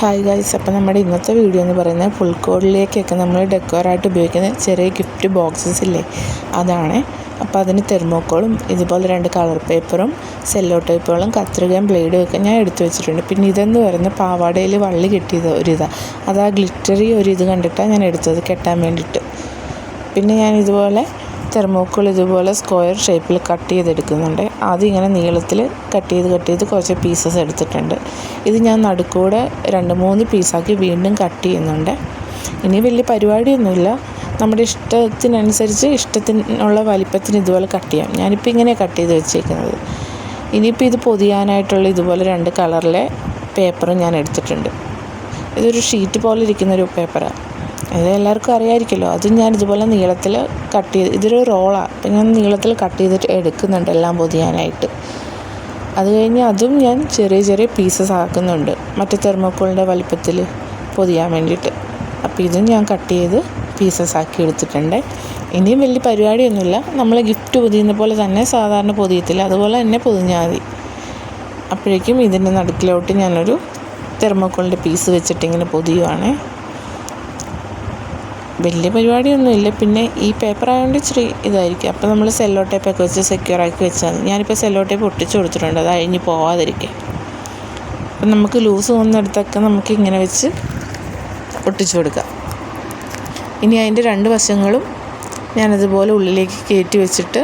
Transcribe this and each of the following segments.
Hi guys അപ്പോൾ നമ്മുടെ ഇന്നത്തെ വീഡിയോ എന്ന് പറയുന്നത് ഫുൾ കോഡിലേക്കൊക്കെ നമ്മൾ ഡെക്കോറായിട്ട് ഉപയോഗിക്കുന്ന ചെറിയ ഗിഫ്റ്റ് ബോക്സസ് ഇല്ലേ? അതാണ്. അപ്പോൾ അതിന് തെർമോക്കോളും ഇതുപോലെ രണ്ട് കളർ പേപ്പറും സെല്ലോ ടേപ്പുകളും കത്രികയും ബ്ലേഡും ഒക്കെ ഞാൻ എടുത്തു വെച്ചിട്ടുണ്ട്. പിന്നെ ഇതെന്ന് പറയുന്ന പാവാടയിൽ വള്ളി കെട്ടിയത് ഒരിതാണ് അത് ആ ഗ്ലിറ്ററി ഒരു ഇത് കണ്ടിട്ടാണ് ഞാൻ എടുത്തത് കെട്ടാൻ വേണ്ടിയിട്ട്. പിന്നെ ഞാൻ ഇതുപോലെ തെർമോക്കോൾ ഇതുപോലെ സ്ക്വയർ ഷേപ്പിൽ കട്ട് ചെയ്തെടുക്കുന്നുണ്ട്. ആദ്യം ഇങ്ങനെ നീളത്തിൽ കട്ട് ചെയ്ത് കട്ട് ചെയ്ത് കുറച്ച് പീസസ് എടുത്തിട്ടുണ്ട്. ഇത് ഞാൻ നടുക്കൂടെ രണ്ട് മൂന്ന് പീസാക്കി വീണ്ടും കട്ട് ചെയ്യുന്നുണ്ട്. ഇനി വലിയ പരിപാടിയൊന്നുമില്ല. നമ്മുടെ ഇഷ്ടത്തിനനുസരിച്ച് ഇഷ്ടത്തിനുള്ള വലിപ്പത്തിന് ഇതുപോലെ കട്ട് ചെയ്യാം. ഞാനിപ്പോൾ ഇങ്ങനെ കട്ട് ചെയ്ത് വെച്ചേക്കുന്നത്. ഇനിയിപ്പോൾ ഇത് പൊതിയാനായിട്ടുള്ള ഇതുപോലെ രണ്ട് കളറിലെ പേപ്പറും ഞാൻ എടുത്തിട്ടുണ്ട്. ഇതൊരു ഷീറ്റ് പോലെ ഇരിക്കുന്നൊരു പേപ്പറാണ്. ഇത് എല്ലാവർക്കും അറിയാമായിരിക്കുമല്ലോ അതും ഞാൻ ഇതുപോലെ നീളത്തിൽ കട്ട് ചെയ്ത് ഇതൊരു റോളാണ് അപ്പം ഞാൻ നീളത്തിൽ കട്ട് ചെയ്തിട്ട് എടുക്കുന്നുണ്ട് എല്ലാം പൊതിയാനായിട്ട്. അത് കഴിഞ്ഞ് അതും ഞാൻ ചെറിയ ചെറിയ പീസസ് ആക്കുന്നുണ്ട്. മറ്റേ തെർമോക്കോളിന്റെ വലിപ്പത്തിൽ പൊതിയാൻ വേണ്ടിയിട്ട്. അപ്പോൾ ഇതും ഞാൻ കട്ട് ചെയ്ത് പീസസ് ആക്കി എടുത്തിട്ടുണ്ട്. ഇനിയും വലിയ പരിപാടിയൊന്നുമില്ല. നമ്മൾ ഗിഫ്റ്റ് പൊതിയുന്ന പോലെ തന്നെ സാധാരണ പൊതിയത്തില്ല. അതുപോലെ തന്നെ പൊതിഞ്ഞാൽ മതി. അപ്പോഴേക്കും ഇതിന്റെ നടുക്കിലോട്ട് ഞാനൊരു തെർമോക്കോളിന്റെ പീസ് വെച്ചിട്ട് ഇങ്ങനെ പൊതിയുവാണേ. വലിയ പരിപാടിയൊന്നുമില്ല പിന്നെ ഈ പേപ്പർ ആയതുകൊണ്ട് ഇച്ചിരി ഇതായിരിക്കും. അപ്പോൾ നമ്മൾ സെല്ലോ ടേപ്പൊക്കെ വെച്ച് സെക്യൂർ ആക്കി വെച്ചാൽ മതി. ഞാനിപ്പോൾ സെല്ലോ ടേപ്പ് ഒട്ടിച്ച് കൊടുത്തിട്ടുണ്ട്. അത് അഴിഞ്ഞ് പോവാതിരിക്കാൻ അപ്പം നമുക്ക് ലൂസ് പോകുന്നിടത്തൊക്കെ നമുക്ക് ഇങ്ങനെ വെച്ച് ഒട്ടിച്ചു കൊടുക്കാം. ഇനി അതിന്റെ രണ്ട് വശങ്ങളും ഞാനതുപോലെ ഉള്ളിലേക്ക് കയറ്റി വെച്ചിട്ട്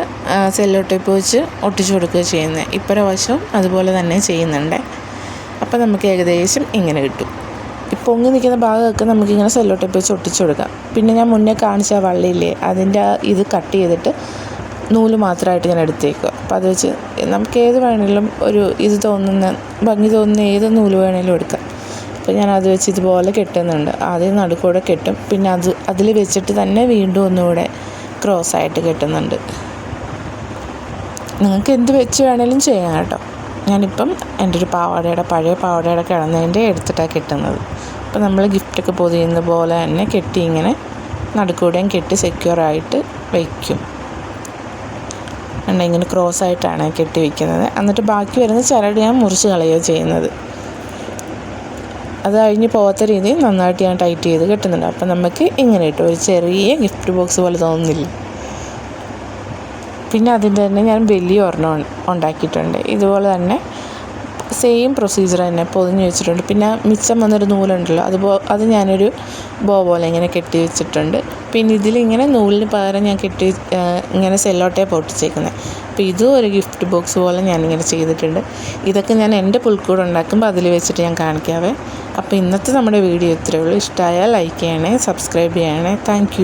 സെല്ലോ ടേപ്പ് വെച്ച് ഒട്ടിച്ചു കൊടുക്കുക ചെയ്യുന്നത് ഇപ്പറ വശവും അതുപോലെ തന്നെ ചെയ്യുന്നുണ്ട്. അപ്പോൾ നമുക്ക് ഏകദേശം ഇങ്ങനെ കിട്ടും. പൊങ്ങി നിൽക്കുന്ന ഭാഗമൊക്കെ നമുക്കിങ്ങനെ സെല്ലോ ടേപ്പ് വെച്ച് ഒട്ടിച്ചു കൊടുക്കാം. പിന്നെ ഞാൻ മുന്നേ കാണിച്ച വള്ളിയില്ലേ അതിന്റെ ഇത് കട്ട് ചെയ്തിട്ട് നൂൽ മാത്രമായിട്ട് ഞാൻ എടുത്തേക്കുക. അപ്പോൾ അത് വെച്ച് നമുക്ക് ഏത് വേണമെങ്കിലും ഒരു ഇത് തോന്നുന്ന ഭംഗി തോന്നുന്ന ഏത് നൂൽ വേണമെങ്കിലും എടുക്കാം. അപ്പോൾ ഞാൻ അത് വെച്ച് ഇതുപോലെ കെട്ടുന്നുണ്ട്. ആദ്യം നടുക്കൂടെ കെട്ടും. പിന്നെ അത് അതിൽ വെച്ചിട്ട് തന്നെ വീണ്ടും ഒന്നുകൂടെ ക്രോസ് ആയിട്ട് കെട്ടുന്നുണ്ട്. നിങ്ങൾക്ക് എന്ത് വെച്ച് വേണേലും ചെയ്യാം കേട്ടോ. ഞാനിപ്പം എന്റെ ഒരു പാവാടയുടെ പഴയ പാവാടയുടെ കിടന്നതിന്റെ എടുത്തിട്ടാണ് കെട്ടുന്നത്. അപ്പോൾ നമ്മൾ ഗിഫ്റ്റൊക്കെ പൊതിയുന്ന പോലെ തന്നെ കെട്ടി ഇങ്ങനെ നടുക്കൂടെയും കെട്ടി സെക്യൂറായിട്ട് വയ്ക്കും ഉണ്ട് ഇങ്ങനെ ക്രോസ് ആയിട്ടാണ് കെട്ടി വയ്ക്കുന്നത് എന്നിട്ട് ബാക്കി വരുന്ന ചരട് ഞാൻ മുറിച്ച് കളയുകയോ ചെയ്യുന്നത്. അത് കഴിഞ്ഞ് പോകാത്ത രീതിയിൽ നന്നായിട്ട് ഞാൻ ടൈറ്റ് ചെയ്ത് കെട്ടുന്നുണ്ട്. അപ്പം നമുക്ക് ഇങ്ങനെ ഇട്ടു ഒരു ചെറിയ ഗിഫ്റ്റ് ബോക്സ് പോലെ തോന്നുന്നില്ല. പിന്നെ അതിന്റെ തന്നെ ഞാൻ വലിയ ഒരെണ്ണം ഉണ്ടാക്കിയിട്ടുണ്ട്. ഇതുപോലെ തന്നെ സെയിം പ്രൊസീജിയർ തന്നെ പൊതിഞ്ഞ് വെച്ചിട്ടുണ്ട്. പിന്നെ മിച്ചം വന്നൊരു നൂലുണ്ടല്ലോ അത് അത് ഞാനൊരു ബോ പോലെ ഇങ്ങനെ കെട്ടി വെച്ചിട്ടുണ്ട്. പിന്നെ ഇതിലിങ്ങനെ നൂലിന് പകരം ഞാൻ കെട്ടി ഇങ്ങനെ സെല്ലോ ടേപ്പ് ഒട്ടിച്ചേക്കുന്നത് അപ്പോൾ ഇതും ഒരു ഗിഫ്റ്റ് ബോക്സ് പോലെ ഞാനിങ്ങനെ ചെയ്തിട്ടുണ്ട്. ഇതൊക്കെ ഞാൻ എന്റെ പുൽക്കൂട് ഉണ്ടാക്കുമ്പോൾ അതിൽ വെച്ചിട്ട് ഞാൻ കാണിക്കാവേ. അപ്പോൾ ഇന്നത്തെ നമ്മുടെ വീഡിയോ ഇത്രയേ ഉള്ളൂ. ഇഷ്ടമായാൽ ലൈക്ക് ചെയ്യണേ സബ്സ്ക്രൈബ് ചെയ്യണേ. താങ്ക്